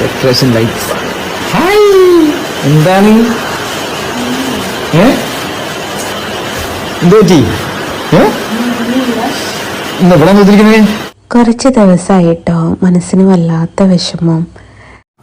Decoration lights hi എന്താണ്? കുറച്ച് ദിവസമായിട്ടോ മനസ്സിന് വല്ലാത്ത വിഷമം.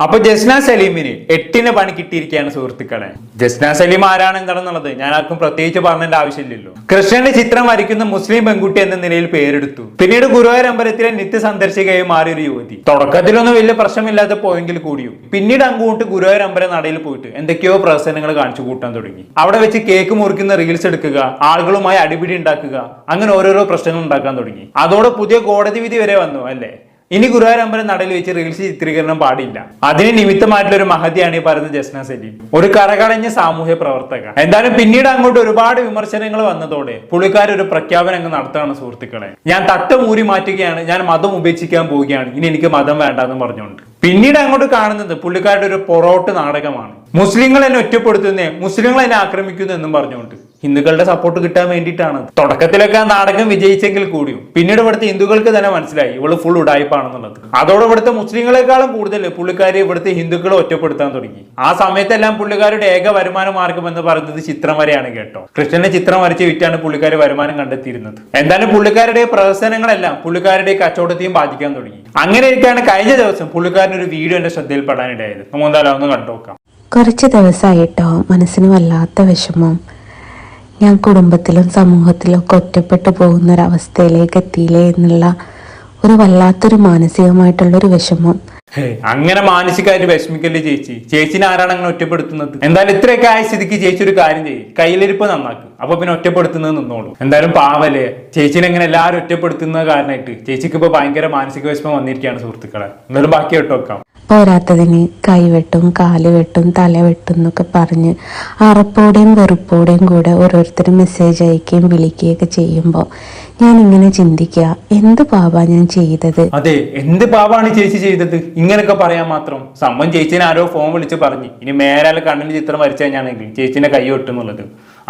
അപ്പൊ ജസ്ന സലീമിന് എട്ടിന് പണി കിട്ടിയിരിക്കുകയാണ് സുഹൃത്തുക്കളെ. ജസ്ന സലീം ആരാണ് എന്താണെന്നുള്ളത് ഞാൻ ആർക്കും പ്രത്യേകിച്ച് പറഞ്ഞേണ്ട ആവശ്യമില്ലല്ലോ. കൃഷ്ണന്റെ ചിത്രം വരയ്ക്കുന്ന മുസ്ലിം പെൺകുട്ടി എന്ന നിലയിൽ പേരെടുത്തു. പിന്നീട് ഗുരുവായൂർ അമ്പലത്തിലെ നിത്യ സന്ദർശികയായി മാറിയ ഒരു യുവതി. തുടക്കത്തിലൊന്നും വലിയ പ്രശ്നമില്ലാതെ പോയെങ്കിൽ കൂടിയും പിന്നീട് അങ്ങോട്ട് ഗുരുവായൂർ അമ്പലം നടയിൽ പോയിട്ട് എന്തൊക്കെയോ പ്രവർത്തനങ്ങൾ കാണിച്ചു കൂട്ടാൻ തുടങ്ങി. അവിടെ വെച്ച് കേക്ക് മുറിക്കുന്ന റീൽസ് എടുക്കുക ആളുകളുമായി അടിപിടി ഉണ്ടാക്കുക അങ്ങനെ ഓരോരോ പ്രശ്നങ്ങൾ ഉണ്ടാക്കാൻ തുടങ്ങി. അതോടെ പുതിയ കോടതി വിധി വരെ വന്നു അല്ലേ? ഇനി ഗുരുവായൂർ അമ്പലം നടയിൽ വെച്ച് റീൽസ് ചിത്രീകരണം പാടില്ല. അതിന് നിമിത്തമായിട്ടുള്ള ഒരു മഹതിയാണ് ഈ പറയുന്ന ജസ്ന സലീം. ഒരു കരകളഞ്ഞ സാമൂഹ്യ പ്രവർത്തക. എന്തായാലും പിന്നീട് അങ്ങോട്ട് ഒരുപാട് വിമർശനങ്ങൾ വന്നതോടെ പുള്ളിക്കാർ ഒരു പ്രഖ്യാപനം അങ്ങ് നടത്തുകയാണ് സുഹൃത്തുക്കളെ. ഞാൻ തട്ട മൂരി മാറ്റുകയാണ് ഞാൻ മതം ഉപേക്ഷിക്കാൻ പോവുകയാണ് ഇനി എനിക്ക് മതം വേണ്ട എന്ന് പറഞ്ഞുകൊണ്ട്. പിന്നീട് അങ്ങോട്ട് കാണുന്നത് പുള്ളിക്കാരുടെ ഒരു പൊറോട്ട് നാടകമാണ്. മുസ്ലിങ്ങൾ എന്നെ ഒറ്റപ്പെടുത്തുന്നേ മുസ്ലിങ്ങൾ എന്നെ ആക്രമിക്കുന്നു എന്നും പറഞ്ഞുകൊണ്ട്. ഹിന്ദുക്കളുടെ സപ്പോർട്ട് കിട്ടാൻ വേണ്ടിയിട്ടാണ്. തുടക്കത്തിലൊക്കെ ആ നാടകം വിജയിച്ചെങ്കിൽ കൂടിയും പിന്നീട് ഇവിടുത്തെ ഹിന്ദുക്കൾക്ക് തന്നെ മനസ്സിലായി ഇവൾ ഫുൾ ഉടായ്പാണെന്നുള്ളത് അതോടെ ഇവിടുത്തെ മുസ്ലിങ്ങളെക്കാളും കൂടുതൽ പുള്ളിക്കാരി ഇവിടുത്തെ ഹിന്ദുക്കളെ ഒറ്റപ്പെടുത്താൻ തുടങ്ങി. ആ സമയത്തെല്ലാം പുള്ളിക്കാരുടെ ഏക വരുമാന മാർഗം എന്ന് പറയുന്നത് ചിത്രം വരെയാണ് കേട്ടോ. കൃഷ്ണനെ ചിത്രം വരച്ച് വിറ്റാണ് പുള്ളിക്കാർ വരുമാനം കണ്ടെത്തിയിരുന്നത്. എന്തായാലും പുള്ളിക്കാരുടെ പ്രവർത്തനങ്ങളെല്ലാം പുള്ളിക്കാരുടെ കച്ചവടത്തെയും ബാധിക്കാൻ തുടങ്ങി. അങ്ങനെ ഇരിക്കാണ് കഴിഞ്ഞ ദിവസം പുള്ളിക്കാരൻ ഒരു വീഡിയോ എന്റെ ശ്രദ്ധയിൽപ്പെടാനിടയായത്. നമുക്ക് എന്തായാലും ഒന്ന് കണ്ടു നോക്കാം. കുറച്ച് ദിവസമായിട്ടോ മനസ്സിന് വല്ലാത്ത വിഷമം. ഞാൻ കുടുംബത്തിലും സമൂഹത്തിലും ഒക്കെ ഒറ്റപ്പെട്ടു പോകുന്ന ഒരവസ്ഥയിലേക്ക് എത്തിയില്ലേ എന്നുള്ള ഒരു വല്ലാത്തൊരു മാനസികമായിട്ടുള്ള ഒരു വിഷമം അങ്ങനെ മാനസികമായിട്ട് വിഷമിക്കല്ലേ ചേച്ചി? ചേച്ചിനെ ആരാണ് അങ്ങനെ ഒറ്റപ്പെടുത്തുന്നത്? എന്തായാലും ഇത്രയൊക്കെ ആയ സ്ഥിതിക്ക് ചേച്ചി ഒരു കാര്യം ചെയ്യും. കയ്യിലിരിപ്പ് നന്നാക്കും. അപ്പൊ പിന്നെ ഒറ്റപ്പെടുത്തുന്നത് നിന്നോളൂ. എന്തായാലും പാവല്ലേ? ചേച്ചിനെ എങ്ങനെ എല്ലാവരും ഒറ്റപ്പെടുത്തുന്ന കാരണമായിട്ട് ചേച്ചിക്ക് ഇപ്പൊ ഭയങ്കര മാനസിക വിഷമം വന്നിരിക്കുകയാണ് സുഹൃത്തുക്കളെ. എന്തായാലും ബാക്കി വെക്കാം. പോരാത്തതിന് കൈവെട്ടും കാൽ വെട്ടും തല വെട്ടും എന്നൊക്കെ പറഞ്ഞ് അറപ്പോടെയും വെറുപ്പോടെയും കൂടെ ഓരോരുത്തർ മെസ്സേജ് അയക്കുകയും വിളിക്കുകയൊക്കെ ചെയ്യുമ്പോൾ ഞാൻ ഇങ്ങനെ ചിന്തിക്കുക എന്ത് പാപാ ഞാൻ ചെയ്തത്? അതെ എന്ത് പാപാണ് ചേച്ചി ചെയ്തത്? ഇങ്ങനെയൊക്കെ പറയാൻ മാത്രം. സംഭവം ചേച്ചിനെ ആരോ ഫോൺ വിളിച്ച് പറഞ്ഞു. ഇനി മേലാൽ കണ്ണിന് ചിത്രം വരച്ചു കഴിഞ്ഞാണെങ്കിൽ ചേച്ചിന്റെ കൈ വെട്ടുന്നുള്ളത്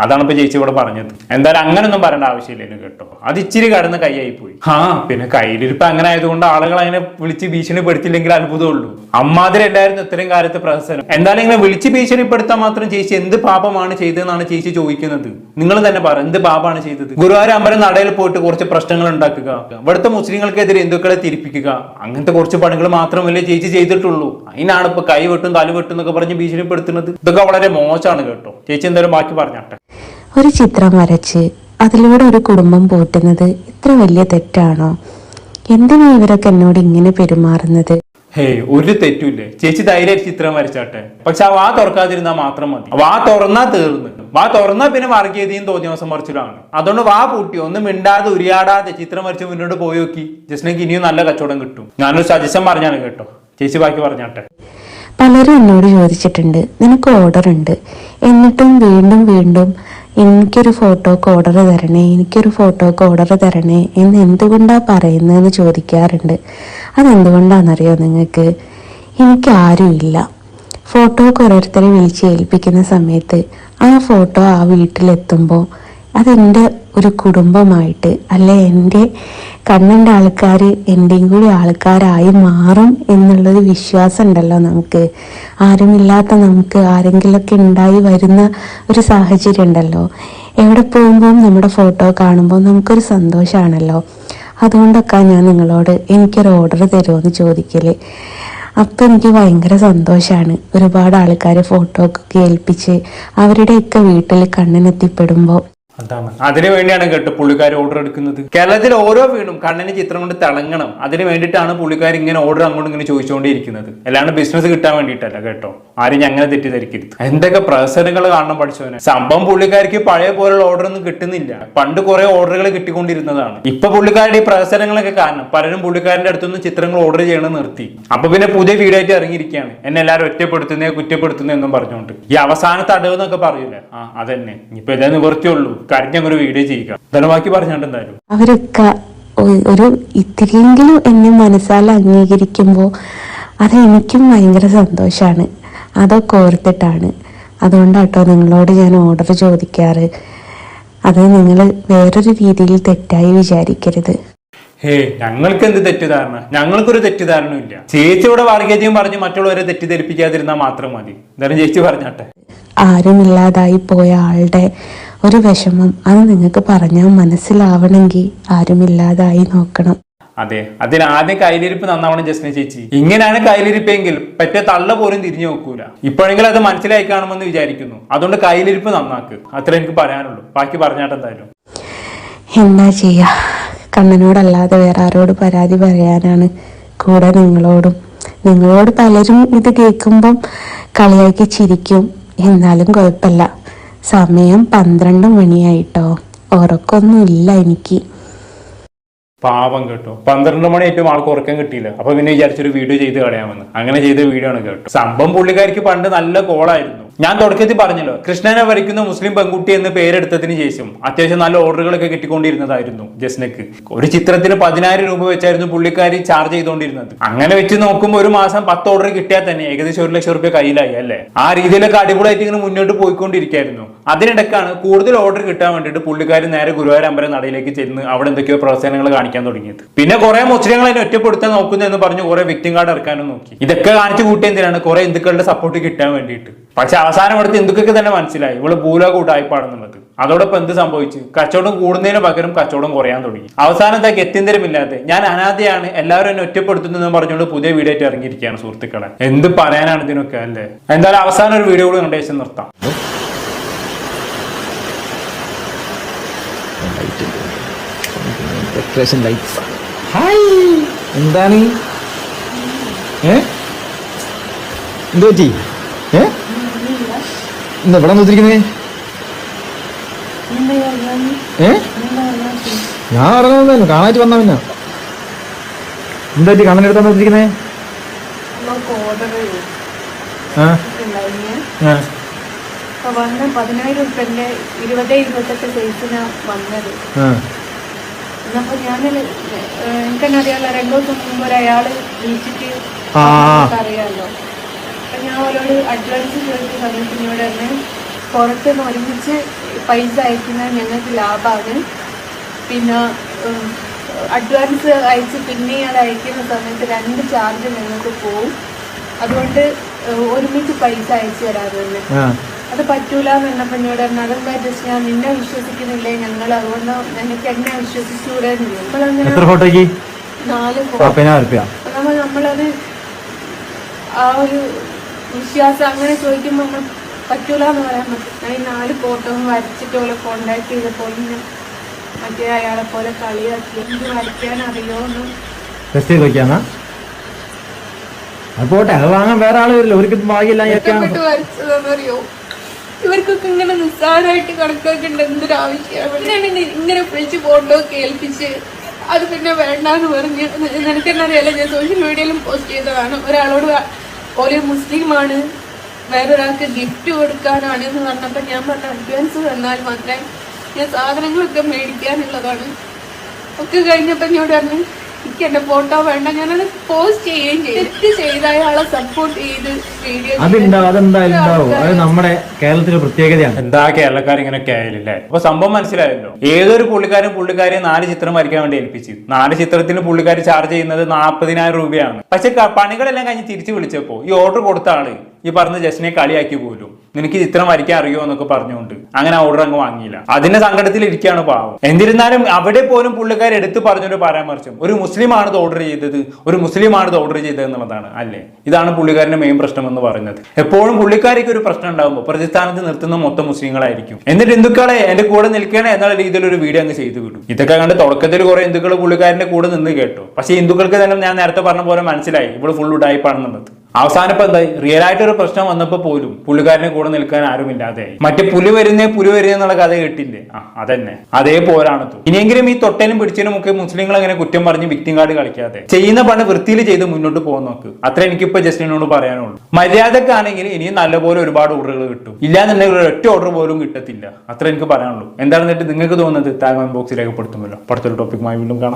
അതാണ് ഇപ്പൊ ചേച്ചി ഇവിടെ പറഞ്ഞത്. എന്തായാലും അങ്ങനൊന്നും പറയേണ്ട ആവശ്യമില്ല കേട്ടോ. അത് ഇച്ചിരി കടന്ന് കൈയായി പോയി. ആ പിന്നെ കയ്യിലിരിപ്പ് അങ്ങനെ ആയതുകൊണ്ട് ആളുകൾ അങ്ങനെ വിളിച്ച് ഭീഷണിപ്പെടുത്തില്ലെങ്കിൽ അത്ഭുതമുള്ളൂ അമ്മാതിരി ഉണ്ടായിരുന്നു ഇത്രയും കാലത്ത് പ്രഹസനം. എന്തായാലും ഇങ്ങനെ വിളിച്ച് ഭീഷണിപ്പെടുത്താൻ മാത്രം ചേച്ചി എന്ത് പാപമാണ് ചെയ്തതെന്നാണ് ചേച്ചി ചോദിക്കുന്നത്. നിങ്ങൾ തന്നെ പറ എന്ത് പാപമാണ് ചെയ്തത്? ഗുരുവായൂർ അമ്പലം നടയിൽ പോയിട്ട് കുറച്ച് പ്രശ്നങ്ങൾ ഉണ്ടാക്കുക. ഇവിടുത്തെ മുസ്ലിങ്ങൾക്കെതിരെ ഹിന്ദുക്കളെ തിരിപ്പിക്കുക. അങ്ങനത്തെ കുറച്ച് പണികൾ മാത്രമല്ലേ ചേച്ചി ചെയ്തിട്ടുള്ളൂ. അതിനാണ് ഇപ്പൊ കൈ വെട്ടും തല വെട്ടും എന്നൊക്കെ പറഞ്ഞ് ഭീഷണിപ്പെടുത്തുന്നത്. ഇതൊക്കെ വളരെ മോശമാണ് കേട്ടോ. ചേച്ചി എന്തായാലും ബാക്കി പറഞ്ഞാട്ടെ. ഒരു ചിത്രം വരച്ച് അതിലൂടെ ഒരു കുടുംബം പോറ്റുന്നത് ഇത്ര വലിയ തെറ്റാണോ? എന്തിനാ ഇവരൊക്കെ എന്നോട് ഇങ്ങനെ പെരുമാറുന്നത്? ഹേയ് ഒരു തെറ്റുമില്ലേ. ചേച്ചി ധൈര്യമായിട്ട് ചിത്രം വരച്ചാട്ടെ. പക്ഷെ ആ വാ തുറക്കാതിരുന്നാൽ മാത്രം മതി. വാ തുറന്നാ തീർന്നു. വാ തുറന്നാ പിന്നെ വർഗീയതയും തോന്നിയവസം മറിച്ചിലാണ് അതുകൊണ്ട് വാ പൂട്ടി. ഒന്നും മിണ്ടാതെ ഉരിയാടാതെ ചിത്രം വരച്ച് മുന്നോട്ട് പോയി നോക്കി. ജസ്റ്റിനേക്ക് ഇനിയും നല്ല കച്ചവടം കിട്ടും. ഞാനൊരു സജഷൻ പറഞ്ഞാണ് കേട്ടോ. ചേച്ചി ബാക്കി പറഞ്ഞാട്ടെ. പലരും എന്നോട് ചോദിച്ചിട്ടുണ്ട് നിനക്ക് ഓർഡർ ഉണ്ട്. എന്നിട്ടും വീണ്ടും വീണ്ടും എനിക്കൊരു ഫോട്ടോക്ക് ഓർഡർ തരണേ എനിക്കൊരു ഫോട്ടോക്ക് ഓർഡർ തരണേ എന്ന് എന്തുകൊണ്ടാണ് പറയുന്നതെന്ന് ചോദിക്കാറുണ്ട്. അതെന്തുകൊണ്ടാണെന്നറിയോ നിങ്ങൾക്ക്? എനിക്ക് ആരുമില്ല ഫോട്ടോക്ക് ഓരോരുത്തരെ വിളിച്ച് ഏൽപ്പിക്കുന്ന സമയത്ത് ആ ഫോട്ടോ ആ വീട്ടിലെത്തുമ്പോൾ അതെന്റെ ഒരു കുടുംബമായിട്ട് അല്ലെ എന്റെ കണ്ണന്റെ ആൾക്കാർ എന്റെയും കൂടി ആൾക്കാരായി മാറും എന്നുള്ളൊരു വിശ്വാസം ഉണ്ടല്ലോ നമുക്ക്. ആരുമില്ലാത്ത നമുക്ക് ആരെങ്കിലുമൊക്കെ ഉണ്ടായി വരുന്ന ഒരു സാഹചര്യം ഉണ്ടല്ലോ എവിടെ പോകുമ്പോൾ നമ്മുടെ ഫോട്ടോ കാണുമ്പോൾ നമുക്കൊരു സന്തോഷമാണല്ലോ. അതുകൊണ്ടൊക്കെ ഞാൻ നിങ്ങളോട് എനിക്കൊരു ഓർഡർ തരുമോ എന്ന് ചോദിക്കൽ. അപ്പം എനിക്ക് ഭയങ്കര സന്തോഷമാണ് ഒരുപാട് ആൾക്കാർ ഫോട്ടോ ഒക്കെ ഏൽപ്പിച്ച് അവരുടെയൊക്കെ വീട്ടിൽ കണ്ണിനെത്തിപ്പെടുമ്പോൾ അതിനു വേണ്ടിയാണ് കേട്ടോ പുള്ളിക്കാർ ഓർഡർ എടുക്കുന്നത്. കേരളത്തിൽ ഓരോ വീടും കണ്ണിന് ചിത്രം കൊണ്ട് തിളങ്ങണം. അതിന് വേണ്ടിയിട്ടാണ് പുള്ളിക്കാർ ഇങ്ങനെ ഓർഡർ അങ്ങോട്ട് ഇങ്ങനെ ചോദിച്ചുകൊണ്ടിരിക്കുന്നത്. അല്ലാണ്ട് ബിസിനസ് കിട്ടാൻ വേണ്ടിയിട്ടല്ല കേട്ടോ. ആരും ഞങ്ങനെ തെറ്റിദ്ധരിക്കരുത്. എന്തൊക്കെ പ്രഹസനങ്ങൾ കാണണം പഠിച്ചവനെ. സംഭവം പുള്ളിക്കാർക്ക് പഴയ പോലുള്ള ഓർഡർ ഒന്നും കിട്ടുന്നില്ല. പണ്ട് കുറെ ഓർഡറുകൾ കിട്ടിക്കൊണ്ടിരുന്നതാണ്. ഇപ്പൊ പുള്ളിക്കാരുടെ ഈ പ്രഹസനങ്ങളൊക്കെ കാരണം പലരും പുള്ളിക്കാരന്റെ അടുത്തൊന്നും ചിത്രങ്ങൾ ഓർഡർ ചെയ്യണം നിർത്തി. അപ്പൊ പിന്നെ പുതിയ വീഡിയോ ഇറങ്ങിയിരിക്കുകയാണ്. എന്നെ എല്ലാവരും ഒറ്റപ്പെടുത്തുന്നേ കുറ്റപ്പെടുത്തുന്നേ എന്നും പറഞ്ഞുകൊണ്ട്. ഈ അവസാനത്തെ അടവ് എന്നൊക്കെ പറയൂലേ? ആ അതന്നെ. ഇനിയിപ്പോ ഇതേ നിവൃത്തിയുള്ളൂ ഒരു വീഡിയോ ചെയ്യിക്കാം എന്തായാലും ബാക്കി എന്തായാലും. അവരൊക്കെ ഒരു ഇത്തിരിയെങ്കിലും എന്നെ മനസ്സാൽ അംഗീകരിക്കുമ്പോൾ അത് എനിക്കും ഭയങ്കര സന്തോഷമാണ് അതൊക്കെ ഓർത്തിട്ടാണ്. അതുകൊണ്ടാട്ടോ നിങ്ങളോട് ഞാൻ ഓർഡർ ചോദിക്കാറ്. അത് നിങ്ങൾ വേറൊരു രീതിയിൽ തെറ്റായി വിചാരിക്കരുത്. ഹേ ഞങ്ങൾക്ക് എന്ത് തെറ്റിദ്ധാരണ? ഞങ്ങൾക്കൊരു തെറ്റിദ്ധാരണ ഇല്ല. ചേച്ചിയുടെ വർഗീയതയും പറഞ്ഞ് മറ്റുള്ളവരെ തെറ്റിദ്ധരിപ്പിക്കാതിരുന്നാൽ മാത്രം മതി. എന്തായാലും ചേച്ചി പറഞ്ഞാട്ടെ. ആരുമില്ലാതായി പോയ ആളുടെ ഒരു വിഷമം അത് നിങ്ങൾക്ക് പറഞ്ഞാൽ മനസ്സിലാവണമെങ്കിൽ ആരുമില്ലാതായി നോക്കണം. അതെ അതിന് ആദ്യം കയ്യിലിരിപ്പ് നന്നാവണം ജസ്ന ചേച്ചി. ഇങ്ങനെയാണ് കയ്യിലിരിപ്പെങ്കിൽ പറ്റ തള്ള പോലും തിരിഞ്ഞു നോക്കൂല. ഇപ്പോഴെങ്കിലും അത് മനസ്സിലായി കാണുമെന്ന് വിചാരിക്കുന്നു. അതുകൊണ്ട് കയ്യിലിരിപ്പ് നന്നാക്ക്. അത്ര എനിക്ക് പറയാനുള്ളൂ. ബാക്കി പറഞ്ഞാട്ടെന്തായാലും എന്താ ചെയ്യാ? കണ്ണനോടല്ലാതെ വേറെ ആരോട് പരാതി പറയാനാണ് കൂടെ നിങ്ങളോടും. നിങ്ങളോട് പലരും ഇത് കേൾക്കുമ്പം കളിയാക്കി ചിരിക്കും. എന്നാലും കുഴപ്പമില്ല. സമയം പന്ത്രണ്ട് മണിയായിട്ടോ. ഉറക്കൊന്നും ഇല്ല എനിക്ക്. പാവം കേട്ടോ. പന്ത്രണ്ട് മണി ഏറ്റവും ആൾക്ക് ഉറക്കം കിട്ടിയില്ല. അപ്പൊ പിന്നെ വിചാരിച്ചൊരു വീഡിയോ ചെയ്ത് കളയാമെന്ന്. അങ്ങനെ ചെയ്ത വീഡിയോ ആണ് കേട്ടോ. സംഭവം പുള്ളിക്കാരിക്ക് പണ്ട് നല്ല കോളായിരുന്നു ഞാൻ തുടക്കത്തിൽ പറഞ്ഞല്ലോ കൃഷ്ണനെ വരയ്ക്കുന്ന മുസ്ലിം പെൺകുട്ടി എന്ന് പേരെടുത്തതിന് ശേഷം അത്യാവശ്യം നല്ല ഓർഡറുകളൊക്കെ കിട്ടിക്കൊണ്ടിരുന്നതായിരുന്നു ജസ്നക്ക്. ഒരു ചിത്രത്തിന് പതിനായിരം രൂപ വെച്ചായിരുന്നു പുള്ളിക്കാരി ചാർജ് ചെയ്തുകൊണ്ടിരുന്നത് അങ്ങനെ വെച്ച് നോക്കുമ്പോൾ ഒരു മാസം പത്ത് ഓർഡർ കിട്ടിയാൽ തന്നെ ഏകദേശം ഒരു ലക്ഷം റുപ്യ കയ്യിലായി അല്ലേ? ആ രീതിയിലൊക്കെ അടിപൊളിയായിട്ട് ഇങ്ങനെ മുന്നോട്ട് പോയിക്കൊണ്ടിരിക്കുകയായിരുന്നു അതിനിടക്കാണ് കൂടുതൽ ഓർഡർ കിട്ടാൻ വേണ്ടിയിട്ട് പുള്ളിക്കാരി നേരെ ഗുരുവായൂർ അമ്പലം നടയിലേക്ക് ചെന്ന് അവിടെ എന്തൊക്കെയോ പ്രവർത്തനങ്ങൾ കാണിക്കാൻ തുടങ്ങിയത്. പിന്നെ കുറെ മുസ്ലിങ്ങൾ അതിനെ ഒറ്റപ്പെടുത്താൻ നോക്കുന്നു എന്ന് പറഞ്ഞു കുറെ വിക്ടിം കാർഡ് ഇറക്കാനും നോക്കി. ഇതൊക്കെ കാണിച്ചു കൂട്ടി എന്തിനാണ്? കുറെ ഹിന്ദുക്കളുടെ സപ്പോർട്ട് കിട്ടാൻ വേണ്ടിയിട്ട്. പക്ഷെ അവസാനം എടുത്ത് ഹിന്ദുക്കൾക്ക് തന്നെ മനസ്സിലായി. ഇവൾ നമുക്ക് അതോടൊപ്പം എന്ത് സംഭവിച്ചു? കച്ചവടം കൂടുന്നതിന് പകരം കച്ചവടം കുറയാൻ തുടങ്ങി. അവസാനം എന്താ ഗത്യന്തരമില്ലാതെ? ഞാൻ അനാഥയാണ് എല്ലാവരും എന്നെ ഒറ്റപ്പെടുത്തുന്നു എന്ന് പറഞ്ഞുകൊണ്ട് പുതിയ വീഡിയോ ആയിട്ട് ഇറങ്ങിയിരിക്കുകയാണ് സുഹൃത്തുക്കളെ. എന്ത് പറയാനാണ് ഇതിനൊക്കെ അല്ലേ? എന്തായാലും അവസാനം ഒരു വീഡിയോ കൂടി കണ്ടേശം നിർത്താം. എന്താണ് ഏ എന്ത് പറ്റി ഏ? എന്താ ഇവിടെ നോക്കിയിരിക്കുന്നേ ഏ? ഞാൻ ഇറങ്ങുന്നതായിരുന്നു കാണാറ്റ് വന്ന പിന്നെ. എന്താ പറ്റി കണ്ണനെടുത്താ ഓർഡർ ആ. ആ. അപ്പൊ വന്ന് പതിനായിരം ഉറുപ്പ്യന്റെ ഇരുപത് ഇരുപത്തെട്ട് സൈസിനാ വന്നത്. ആ. എന്നപ്പോ ഞാൻ എനിക്കെന്നെ അറിയാലോ രണ്ടു ദിവസം മുമ്പ് ഒരയാൾ വിളിച്ചിട്ട് അറിയാലോ. അപ്പൊ ഞാൻ അവരോട് അഡ്വാൻസ് ചോദിച്ച സമയത്ത് എന്നോട് തന്നെ പുറത്ത് നിന്ന് ഒരുമിച്ച് പൈസ അയക്കുന്നത് ഞങ്ങൾക്ക് ലാഭമാണ് പിന്നെ അഡ്വാൻസ് അയച്ച് പിന്നെ അത് അയക്കുന്ന സമയത്ത് രണ്ട് ചാർജ് ഞങ്ങൾക്ക് പോവും. അതുകൊണ്ട് ഒരുമിച്ച് പൈസ അയച്ചു തരാറുണ്ട് അത് പറ്റൂല എന്ന് പറഞ്ഞപ്പോൾ എന്നോട് അതെന്താ ജസ്റ്റ് ഞാൻ നിന്നെ വിശ്വസിക്കുന്നില്ലേ? ഞങ്ങൾ അതുകൊണ്ട് നിനക്ക് എന്നെ ചോദിച്ചു. നമ്മളങ്ങനെ നാല് നമ്മളത് ആ ഒരു വിശ്വാസം അങ്ങനെ ചോദിക്കുമ്പോൾ നമ്മൾ പറ്റൂല എന്ന് പറയാൻ പറ്റും. ഞാൻ ഈ നാല് ഫോട്ടോ വരച്ചിട്ട് ഓളെ കോണ്ടാക്ട് ചെയ്തപ്പോൾ ഇങ്ങനെ മറ്റേ അയാളെ പോലെ കളിയാക്കി. എനിക്ക് വരയ്ക്കാൻ അറിയോ എന്ന്. ടെസ്റ്റ് ചെയ്ത് നോക്കിയാന്നാ അത് പോട്ടെ അത് വാങ്ങാൻ വേറെ ആൾ വരില്ല. ഒരിക്കലും ഭാഗ്യമില്ല വരച്ചതെന്നറിയോ ഇവർക്കൊക്കെ ഇങ്ങനെ നിസ്സാരമായിട്ട് കണക്കാക്കേണ്ട എന്തൊരു ആവശ്യമാണ്? ഞാൻ ഇങ്ങനെ വിളിച്ച് ഫോട്ടോ കേൾപ്പിച്ച് അത് പിന്നെ വേണ്ടാന്ന് പറഞ്ഞ്. നിനക്കെന്നറിയാലോ ഞാൻ സോഷ്യൽ മീഡിയയിലും പോസ്റ്റ് ചെയ്തതാണ്. ഒരാളോട് ഒരു മുസ്ലിമാണ് വേറൊരാൾക്ക് ഗിഫ്റ്റ് കൊടുക്കാനാണ് എന്ന് പറഞ്ഞപ്പോൾ ഞാൻ പറഞ്ഞ അഡ്വാൻസ് തന്നാൽ മാത്രമേ ഞാൻ സാധനങ്ങളൊക്കെ മേടിക്കാനുള്ളതാണ്. ഒക്കെ കഴിഞ്ഞപ്പോൾ ഞാൻ പറഞ്ഞു എനിക്ക് എന്റെ ഫോട്ടോ വേണ്ട. ഞാനത് പോസ്റ്റ് ചെയ്യുകയും തെറ്റ് ചെയ്ത അയാളെ സപ്പോർട്ട് ചെയ്ത്. വീഡിയോ അതുണ്ടാവും അതെന്തായാലും ഉണ്ടാവും? അത് നമ്മുടെ കേരളത്തിലെ പ്രത്യേകതയാണ്. എന്താ കേരളക്കാർ ഇങ്ങനെ ആയാലല്ലേ അപ്പൊ സംഭവം മനസ്സിലായല്ലോ. ഏതൊരു പുള്ളിക്കാരും പുള്ളിക്കാരെ നാല് ചിത്രം വരയ്ക്കാൻ വേണ്ടി ഏൽപ്പിച്ചു. നാല് ചിത്രത്തിന് പുള്ളിക്കാർ ചാർജ് ചെയ്യുന്നത് നാൽപ്പതിനായിരം രൂപയാണ്. പക്ഷെ പണികളെല്ലാം കഴിഞ്ഞ് തിരിച്ചു വിളിച്ചപ്പോ ഈ ഓർഡർ കൊടുത്ത ആൾ ഈ പറഞ്ഞ ജസ്റ്റിനെ കളിയാക്കി പോലും നിനക്ക് ചിത്രം വരയ്ക്കാൻ അറിയോ എന്നൊക്കെ പറഞ്ഞുകൊണ്ട് അങ്ങനെ ഓർഡർ അങ്ങ് വാങ്ങിയില്ല. അതിന്റെ സങ്കടത്തിൽ ഇരിക്കുകയാണ് പാവം. എന്നിരുന്നാലും അവിടെ പോലും പുള്ളിക്കാർ എടുത്തു പറഞ്ഞൊരു പരാമർശം. ഒരു മുസ്ലിമാണ് ഇത് ഓർഡർ ചെയ്തത്. ഒരു മുസ്ലിമാണ് ഇത് ഓർഡർ ചെയ്തത് എന്നുള്ളതാണ്. അല്ലേ? ഇതാണ് പുള്ളിക്കാരന്റെ മെയിൻ പ്രശ്നം എന്ന് പറയുന്നത്. എപ്പോഴും പുള്ളിക്കാരിക്ക് ഒരു പ്രശ്നം ഉണ്ടാകുമ്പോൾ പ്രതിസ്ഥാനത്ത് നിർത്തുന്ന മൊത്തം മുസ്ലിങ്ങളായിരിക്കും. എന്നിട്ട് ഹിന്ദുക്കളെ എന്റെ കൂടെ നിൽക്കണേ എന്നുള്ള രീതിയിൽ ഒരു വീഡിയോ അങ്ങ് ചെയ്തു വിടും. ഇതൊക്കെ കണ്ട് തുടക്കത്തിൽ കുറെ ഹിന്ദുക്കൾ പുള്ളിക്കാരന്റെ കൂടെ നിന്ന് കേട്ടു. പക്ഷേ ഹിന്ദുക്കൾക്ക് തന്നെ ഞാൻ നേരത്തെ പറഞ്ഞ പോലെ മനസ്സിലായി. ഇവിടെ ഫുൾ ഉടായ്പാണെന്നുള്ളത് അവസാനം ഇപ്പൊ എന്തായി? റിയൽ ആയിട്ട് ഒരു പ്രശ്നം വന്നപ്പോ പോലും പുള്ളിക്കാരനെ കൂടെ നിൽക്കാൻ ആരുമില്ലാതെ മറ്റേ പുലി വരുന്നേ പുലി വരുന്നേ എന്നുള്ള കഥ കേട്ടില്ലേ? ആ അതന്നെ. അതേ പോരാണ് ഇനിയെങ്കിലും ഈ തൊട്ടനും പിടിച്ചതിനും ഒക്കെ മുസ്ലിങ്ങൾ അങ്ങനെ കുറ്റം പറഞ്ഞ് വിക്ടിം കാർഡ് കളിക്കാതെ ചെയ്യുന്ന പണി വൃത്തിയിൽ ചെയ്ത് മുന്നോട്ട് പോകാൻ നോക്ക്. അത്ര എനിക്കിപ്പോ ജസ്റ്റിനോട് പറയാനുള്ളൂ. മര്യാദക്കാണെങ്കിൽ ഇനിയും നല്ലപോലെ ഒരുപാട് ഓർഡറുകൾ കിട്ടും. ഇല്ലാന്നുണ്ടെങ്കിൽ ഒറ്റ ഓർഡർ പോലും കിട്ടത്തില്ല. അത്ര എനിക്ക് പറയാനുള്ളൂ. എന്താണെന്നിട്ട് നിങ്ങൾക്ക് തോന്നുന്നത് താങ്കൾ ബോക്സിൽ രേഖപ്പെടുത്തുമല്ലോ. അടുത്തൊരു ടോപ്പിക്കുമായി വീണ്ടും കാണാം.